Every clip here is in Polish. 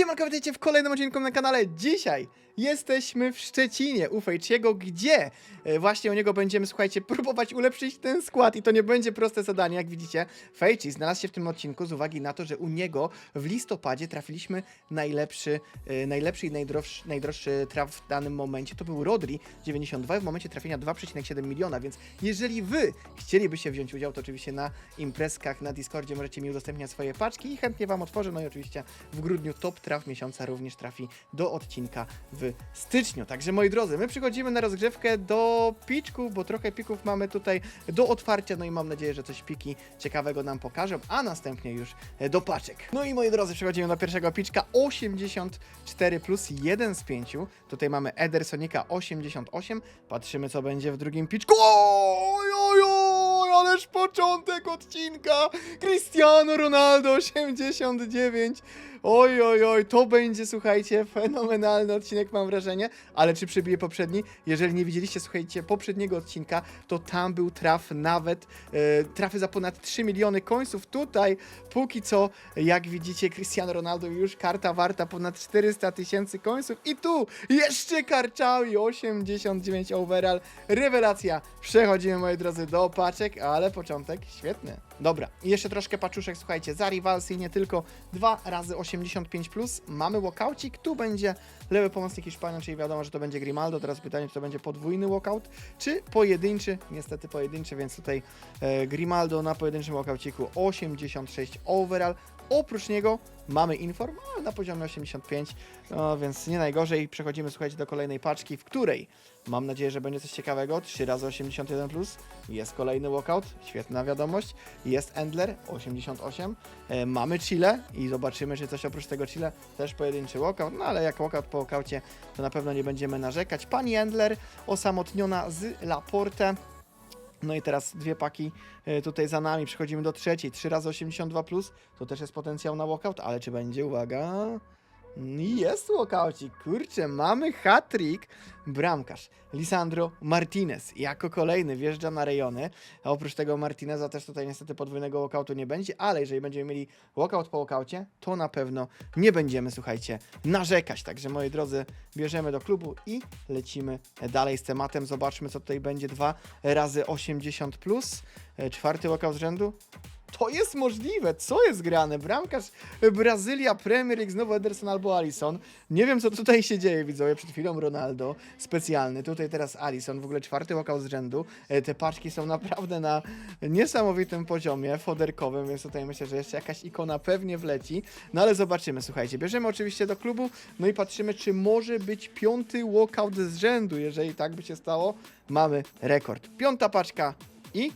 Siemanko, witajcie w kolejnym odcinku na kanale. Dzisiaj jesteśmy w Szczecinie u Fejciego, gdzie e, właśnie u niego będziemy, słuchajcie, próbować ulepszyć ten skład i to nie będzie proste zadanie, jak widzicie. Fejci znalazł się w tym odcinku z uwagi na to, że u niego w listopadzie trafiliśmy najlepszy, e, najlepszy i najdroższy, najdroższy traf w danym momencie. To był Rodri 92 w momencie trafienia 2,7 miliona, więc jeżeli wy chcielibyście wziąć udział, to oczywiście na imprezkach na Discordzie możecie mi udostępniać swoje paczki i chętnie wam otworzę. No i oczywiście w grudniu top traf miesiąca również trafi do odcinka w styczniu. Także moi drodzy, my przychodzimy na rozgrzewkę do piczków, bo trochę pików mamy tutaj do otwarcia, no i mam nadzieję, że coś piki ciekawego nam pokażą, a następnie już do paczek. No i moi drodzy, przechodzimy do pierwszego piczka 84 plus 1 z 5. Tutaj mamy Edersonika 88. Patrzymy co będzie w drugim piczku. Oj, oj, oj, ależ początek odcinka! Cristiano Ronaldo 89. Oj, oj, oj, to będzie, słuchajcie, fenomenalny odcinek, mam wrażenie. Ale czy przybije poprzedni? Jeżeli nie widzieliście, słuchajcie, poprzedniego odcinka, to tam był traf nawet, e, trafy za ponad 3 miliony końców. Tutaj, póki co, jak widzicie, Cristiano Ronaldo już karta warta ponad 400 tysięcy końców. I tu jeszcze Karczaui 89 overall. Rewelacja. Przechodzimy, moi drodzy, do paczek, ale początek świetny. Dobra, i jeszcze troszkę paczuszek, słuchajcie, za Rivalsy nie tylko. 2 razy 85+, plus. mamy walkoucik, tu będzie lewy pomocnik Hiszpania, czyli wiadomo, że to będzie Grimaldo, teraz pytanie, czy to będzie podwójny walkout, czy pojedynczy, niestety pojedynczy, więc tutaj e, Grimaldo na pojedynczym walkouciku 86 overall, oprócz niego mamy inform, ale na poziomie 85, no więc nie najgorzej, przechodzimy, słuchajcie, do kolejnej paczki, w której Mam nadzieję, że będzie coś ciekawego. 3 razy 81 plus. Jest kolejny walkout. Świetna wiadomość. Jest Endler 88. E, mamy Chile i zobaczymy, czy coś oprócz tego Chile też pojedynczy walkout. No ale jak walkout po walkaucie, to na pewno nie będziemy narzekać. Pani Endler osamotniona z Laporte. No i teraz dwie paki e, tutaj za nami. Przechodzimy do trzeciej. 3 razy 82 plus. To też jest potencjał na walkout, ale czy będzie? Uwaga. Jest walkoucik, kurczę, mamy hat-trick. Bramkarz Lisandro Martinez jako kolejny wjeżdża na rejony. A oprócz tego Martineza też tutaj niestety podwójnego walkoutu nie będzie, ale jeżeli będziemy mieli walkout po walkoucie, to na pewno nie będziemy, słuchajcie, narzekać. Także moi drodzy, bierzemy do klubu i lecimy dalej z tematem. Zobaczmy, co tutaj będzie. 2 razy 80 plus. E, Czwarty walkout z rzędu. To jest możliwe, co jest grane? Bramkarz Brazylia, Premier League, znowu Ederson albo Alisson. Nie wiem, co tutaj się dzieje, widzowie. Przed chwilą Ronaldo, specjalny. Tutaj teraz Alisson, w ogóle czwarty walkout z rzędu. E, Te paczki są naprawdę na niesamowitym poziomie foderkowym, więc tutaj myślę, że jeszcze jakaś ikona pewnie wleci. No ale zobaczymy, słuchajcie. Bierzemy oczywiście do klubu, no i patrzymy, czy może być piąty walkout z rzędu. Jeżeli tak by się stało, mamy rekord. Piąta paczka i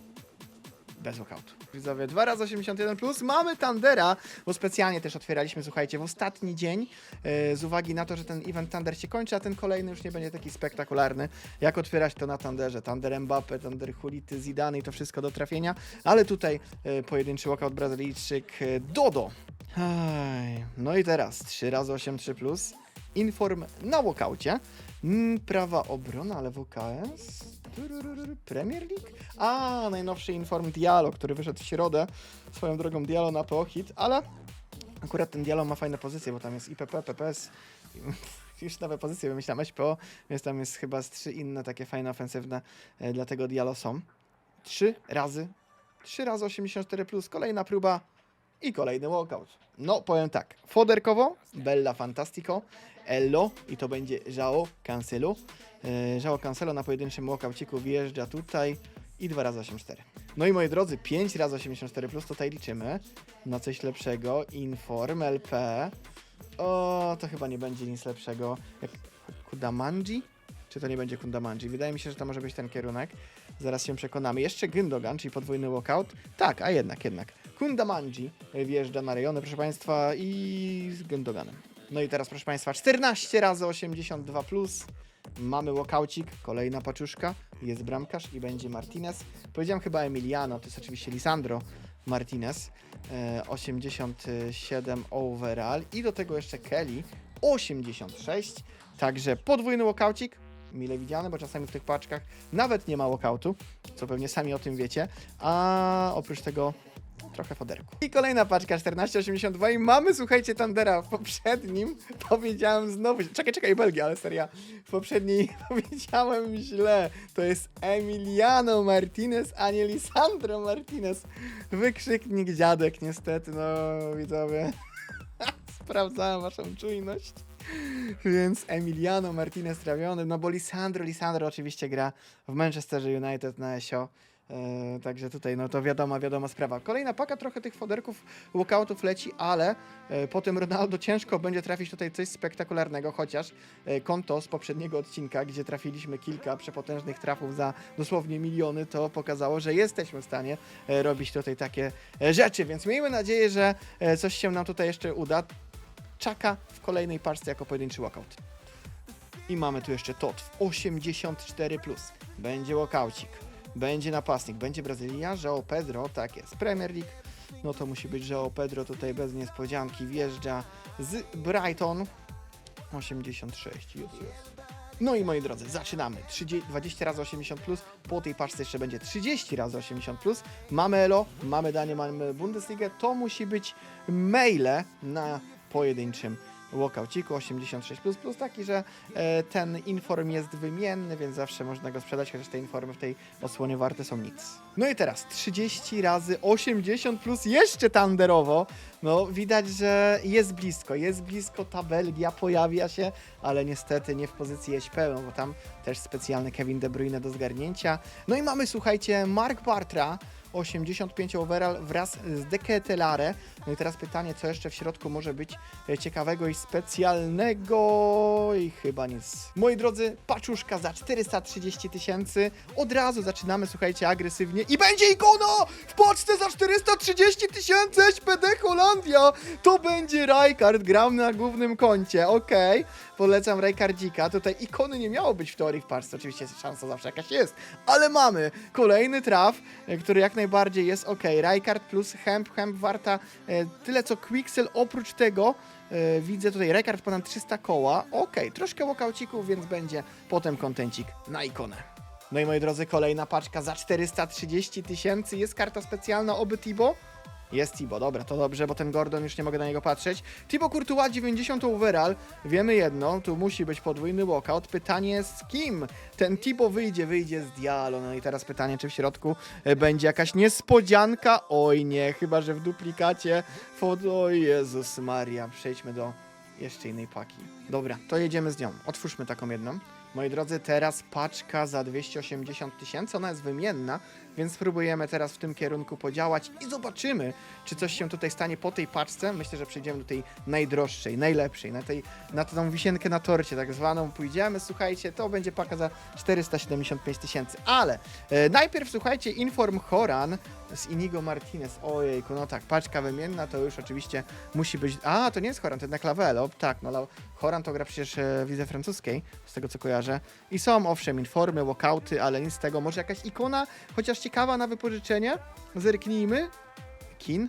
bez walkoutu. Widzowie, 2 razy 81 plus. Mamy Tandera, bo specjalnie też otwieraliśmy, słuchajcie, w ostatni dzień, e, z uwagi na to, że ten event Thunder się kończy, a ten kolejny już nie będzie taki spektakularny. Jak otwierać to na Tanderze? Thunder Mbappe, Thunder Hulity, Zidane i to wszystko do trafienia, ale tutaj e, pojedynczy walkout Brazylijczyk e, Dodo. No i teraz 3 razy 83 plus. Inform na walkaucie. Mm, Prawa obrona, ale WKS. Premier League? A, najnowszy Inform Dialo, który wyszedł w środę. Swoją drogą Dialo na PO hit, ale akurat ten Dialo ma fajne pozycje, bo tam jest IPP, PPS. Już nowe pozycje wymyślam SPO, więc tam jest chyba z trzy inne takie fajne, ofensywne, e, dlatego Dialo są. Trzy razy, trzy razy 84 plus, kolejna próba i kolejny walkout. No, powiem tak, foderkowo, Bella Fantastico, Ello i to będzie Żao Cancelo. E, Żao Cancelo na pojedynczym walkouciku wjeżdża tutaj i 2 razy 84. No i moi drodzy, 5 razy 84 plus tutaj liczymy na coś lepszego. Inform LP. O, to chyba nie będzie nic lepszego. Jak Kudamanji? Czy to nie będzie Kundamanji? Wydaje mi się, że to może być ten kierunek. Zaraz się przekonamy. Jeszcze Gündogan, czyli podwójny walkout. Tak, a jednak, jednak. Kundamanji wjeżdża na rejony, proszę Państwa, i z Gündoganem. No i teraz, proszę Państwa, 14 razy 82 plus. Mamy walkaucik, kolejna paczuszka, jest bramkarz i będzie Martinez. Powiedziałem chyba Emiliano, to jest oczywiście Lisandro Martinez. E, 87 overall i do tego jeszcze Kelly 86. Także podwójny walkaucik, mile widziane, bo czasami w tych paczkach nawet nie ma walkoutu, co pewnie sami o tym wiecie. A oprócz tego trochę foderku. I kolejna paczka 1482 i mamy, słuchajcie, Tandera. W poprzednim powiedziałem znowu, czekaj, czekaj, Belgia, ale seria. W poprzedniej powiedziałem źle. To jest Emiliano Martinez, a nie Lisandro Martinez. Wykrzyknik dziadek, niestety, no widzowie. Sprawdzałem waszą czujność. Więc Emiliano Martinez trawiony, no bo Lisandro, Lisandro oczywiście gra w Manchesterze United na ESO. E, także tutaj, no to wiadoma, wiadoma sprawa. Kolejna paka, trochę tych foderków, walkoutów leci, ale e, po tym Ronaldo ciężko będzie trafić tutaj coś spektakularnego, chociaż e, konto z poprzedniego odcinka, gdzie trafiliśmy kilka przepotężnych trafów za dosłownie miliony, to pokazało, że jesteśmy w stanie robić tutaj takie rzeczy, więc miejmy nadzieję, że coś się nam tutaj jeszcze uda. Czaka w kolejnej parce jako pojedynczy walkout. I mamy tu jeszcze TOT 84+. Będzie walkoucik, będzie napastnik, będzie Brazylia, João Pedro, tak jest, Premier League. No to musi być João Pedro tutaj bez niespodzianki, wjeżdża z Brighton. 86, jest, jest. No i moi drodzy, zaczynamy. 30, 20 razy 80, plus. po tej paczce jeszcze będzie 30 razy 80. Plus. Mamy Elo, mamy Danie, mamy Bundesligę. To musi być maile na pojedynczym walkouciku 86, plus, taki, że e, ten inform jest wymienny, więc zawsze można go sprzedać, chociaż te informy w tej odsłonie warte są nic. No i teraz 30 razy 80 plus jeszcze tanderowo. No widać, że jest blisko, jest blisko, ta Belgia pojawia się, ale niestety nie w pozycji jeść pełną, bo tam też specjalny Kevin De Bruyne do zgarnięcia. No i mamy, słuchajcie, Mark Bartra, 85 overall wraz z Deketelare. No i teraz pytanie, co jeszcze w środku może być e, ciekawego i specjalnego i chyba nic. Moi drodzy, paczuszka za 430 tysięcy. Od razu zaczynamy, słuchajcie, agresywnie i będzie ikona w poczcie za 430 tysięcy SPD Holandia. To będzie Rijkaard, gram na głównym koncie, okej. Polecam Rijkaardzika. Tutaj ikony nie miało być w teorii w parce, oczywiście szansa zawsze jakaś jest, ale mamy kolejny traf, e, który jak najbardziej jest ok. Rijkaard plus Hemp, Hemp warta e, tyle co Quixel, oprócz tego e, widzę tutaj Rijkaard ponad 300 koła, ok, troszkę walkoucików, więc będzie potem kontencik na ikonę. No i moi drodzy, kolejna paczka za 430 tysięcy, jest karta specjalna oby Tibo. Jest Tibo, dobra, to dobrze, bo ten Gordon już nie mogę na niego patrzeć. Tibo Courtois 90 overall, wiemy jedno, tu musi być podwójny walkout. Pytanie z kim ten Tibo wyjdzie? Wyjdzie z Diallo. No i teraz pytanie, czy w środku e, będzie jakaś niespodzianka? Oj nie, chyba że w duplikacie. Fod... O Jezus Maria, przejdźmy do jeszcze innej paki. Dobra, to jedziemy z nią. Otwórzmy taką jedną. Moi drodzy, teraz paczka za 280 tysięcy, ona jest wymienna, więc spróbujemy teraz w tym kierunku podziałać i zobaczymy, czy coś się tutaj stanie po tej paczce. Myślę, że przejdziemy do tej najdroższej, najlepszej, na, tej, na tą wisienkę na torcie tak zwaną. Pójdziemy, słuchajcie, to będzie paka za 475 tysięcy, ale e, najpierw słuchajcie, Inform Horan z Inigo Martinez. Ojejku, no tak, paczka wymienna to już oczywiście musi być... A, to nie jest Horan, to jednak Lavelo. Tak, no Horan to gra przecież e, w lidze francuskiej, z tego co kojarzę. I są owszem informy, walkouty, ale nic z tego. Może jakaś ikona, chociaż ciekawa na wypożyczenie? Zerknijmy. Kin?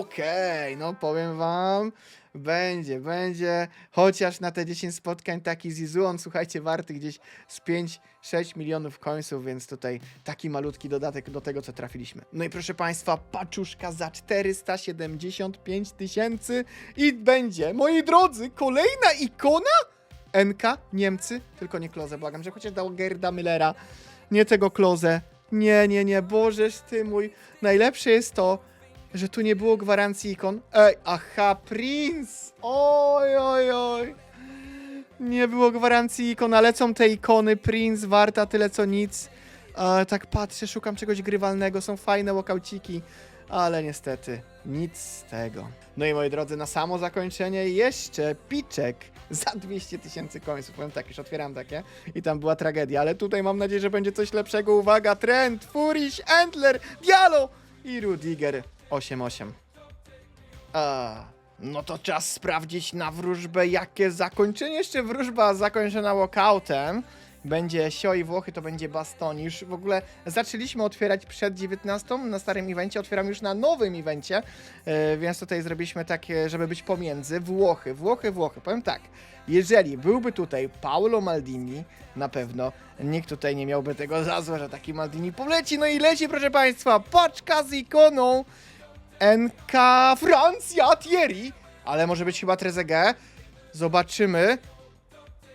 Okej, no powiem wam, będzie, będzie, chociaż na te 10 spotkań taki Zizuon, słuchajcie, warty gdzieś z 5-6 milionów końców, więc tutaj taki malutki dodatek do tego, co trafiliśmy. No i proszę Państwa, paczuszka za 475 tysięcy i będzie, moi drodzy, kolejna ikona? NK, Niemcy, tylko nie Kloze, błagam, że chociaż dał Gerda Müllera, nie tego Kloze. Nie, nie, nie, bożeż ty mój. Najlepsze jest to, że tu nie było gwarancji ikon. Ej, aha, Prince! Oj, oj, oj. Nie było gwarancji ikon, a lecą te ikony. Prince warta tyle co nic. E, tak patrzę, szukam czegoś grywalnego, są fajne walkauciki, ale niestety nic z tego. No i moi drodzy, na samo zakończenie jeszcze piczek za 200 tysięcy końców. Powiem tak, już otwieram takie i tam była tragedia, ale tutaj mam nadzieję, że będzie coś lepszego. Uwaga, Trent, Furish, Endler, Diallo i Rudiger 8-8. A, no to czas sprawdzić na wróżbę, jakie zakończenie. Jeszcze wróżba zakończona walkoutem. Będzie Sio i Włochy, to będzie Bastoni. Już w ogóle zaczęliśmy otwierać przed 19 na starym evencie, otwieram już na nowym evencie, e, więc tutaj zrobiliśmy takie, żeby być pomiędzy. Włochy, Włochy, Włochy. Powiem tak, jeżeli byłby tutaj Paolo Maldini, na pewno nikt tutaj nie miałby tego za złe, że taki Maldini poleci. No i leci, proszę Państwa, paczka z ikoną NK Francja Thierry, ale może być chyba Trezeguet. Zobaczymy.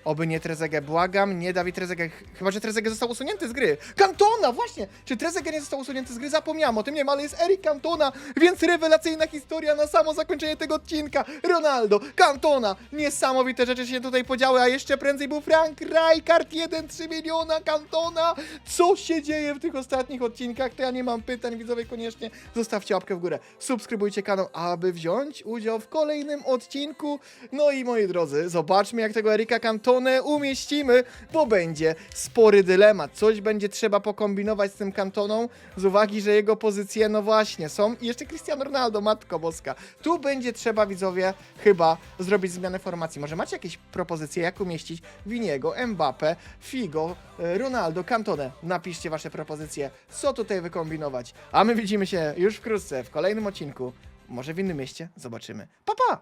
Oby nie Trezeguet, błagam, nie Dawid Trezeguet, ch- chyba że Trezeguet został usunięty z gry. Cantona, właśnie! Czy Trezeguet nie został usunięty z gry? Zapomniałem o tym, nie wiem, ale jest Eric Cantona, więc rewelacyjna historia na samo zakończenie tego odcinka. Ronaldo, Cantona, niesamowite rzeczy się tutaj podziały, a jeszcze prędzej był Frank Rijkaard, 1,3 miliona Cantona. Co się dzieje w tych ostatnich odcinkach? To ja nie mam pytań, widzowie, koniecznie zostawcie łapkę w górę, subskrybujcie kanał, aby wziąć udział w kolejnym odcinku. No i moi drodzy, zobaczmy jak tego Erika Cantone umieścimy, bo będzie spory dylemat. Coś będzie trzeba pokombinować z tym Cantoną, z uwagi, że jego pozycje, no właśnie, są. I jeszcze Cristiano Ronaldo, matko boska. Tu będzie trzeba, widzowie, chyba zrobić zmianę formacji. Może macie jakieś propozycje, jak umieścić Winiego, Mbappe, Figo, e, Ronaldo, Cantone? Napiszcie wasze propozycje, co tutaj wykombinować. A my widzimy się już wkrótce w kolejnym odcinku. Może w innym mieście. Zobaczymy. Pa, pa!